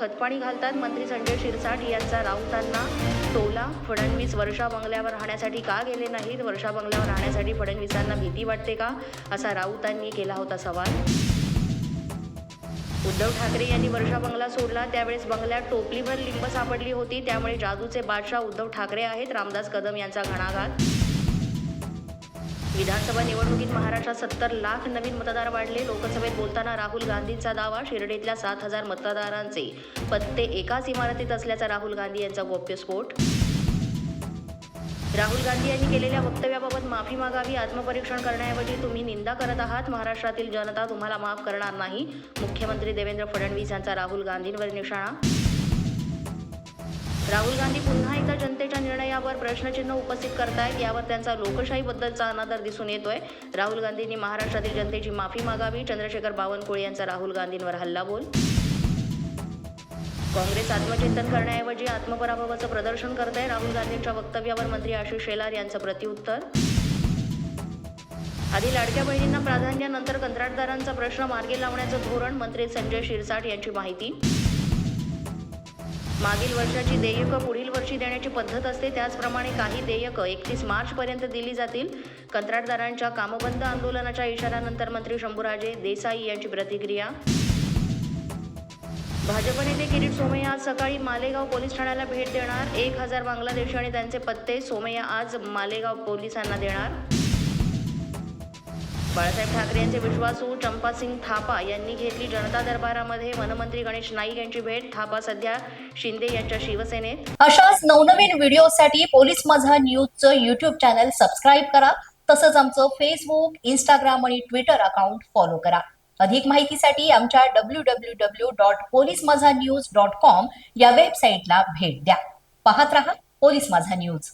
खतपाणी घालतात. मंत्री संजय शिरसाट यांचा राऊतांना टोला. फडणवीस वर्षा बंगल्यावर राहण्यासाठी का गेले नाहीत? वर्षा बंगल्यावर राहण्यासाठी फडणवीसांना भीती वाटते का? असा राऊतांनी केला होता सवाल. उद्धव ठाकरे यांनी वर्षा बंगला सोडला. त्यावेळेस बंगल्यात टोपलीभर लिंब सापडली होती. त्यामुळे जादूचे बादशाह उद्धव ठाकरे आहेत. रामदास कदम यांचा घणाघात विधानसभा निवडणुकीत महाराष्ट्रात सत्तर लाख नवीन मतदार वाढले. लोकसभेत बोलताना राहुल गांधींचा दावा शिर्डीतल्या सात हजार मतदारांचे पत्ते एकाच इमारतीत असल्याचा राहुल गांधी यांचा गोप्यस्फोट. राहुल गांधी यांनी केलेल्या वक्तव्याबाबत माफी मागावी आत्मपरीक्षण करण्याऐवजी तुम्ही निंदा करत आहात. महाराष्ट्रातील जनता तुम्हाला माफ करणार नाही. मुख्यमंत्री देवेंद्र फडणवीस यांचा राहुल गांधींवर निशाणा राहुल गांधी पुन्हा एकदा जनतेच्या निर्णयावर प्रश्नचिन्ह उपस्थित करतायत. यावर त्यांचा लोकशाहीबद्दलचा अनादर दिसून येतोय. राहुल गांधींनी महाराष्ट्रातील जनतेची माफी मागावी. चंद्रशेखर बावनकुळे यांचा राहुल गांधींवर हल्लाबोल काँग्रेस आत्मचिंतन करण्याऐवजी आत्मपराभवाचं प्रदर्शन करत आहे राहुल गांधींच्या वक्तव्यावर मंत्री आशिष शेलार यांचं प्रत्युत्तर. आधी लाडक्या बहिणींना प्राधान्यानंतर कंत्राटदारांचा प्रश्न मार्गी लावण्याचं धोरण मंत्री संजय शिरसाट यांची माहिती. मागील वर्षाची देयकं पुढील वर्षी देण्याची पद्धत असते. त्याचप्रमाणे काही देयकं एकतीस मार्चपर्यंत दिली जातील. कंत्राटदारांच्या कामबंद आंदोलनाच्या इशाऱ्यानंतर मंत्री शंभूराजे देसाई यांची प्रतिक्रिया. भाजप नेते किरीट सोमय्या आज सकाळी मालेगाव पोलीस ठाण्याला भेट देणार. एक हजार बांगलादेशी आणि त्यांचे पत्ते सोमय्या आज मालेगाव पोलिसांना देणार. बाळासाहेब ठाकरे यांचे विश्वासू चंपासिंग थापा यांनी घेतली जनता दरबारामध्ये. वनमंत्री गणेश नाईक यांची भेट. थापा सध्या शिंदे यांच्या शिवसेनेत. अशाच नवनवीन व्हिडिओसाठी पोलीस माझा न्यूजचं युट्यूब चॅनल सबस्क्राईब करा. तसंच आमचं फेसबुक इंस्टाग्राम आणि ट्विटर अकाउंट फॉलो करा. अधिक माहितीसाठी आमच्या W W W dot police Majha news dot com या वेबसाईटला भेट द्या. पाहत रहा पोलीस माझा न्यूज.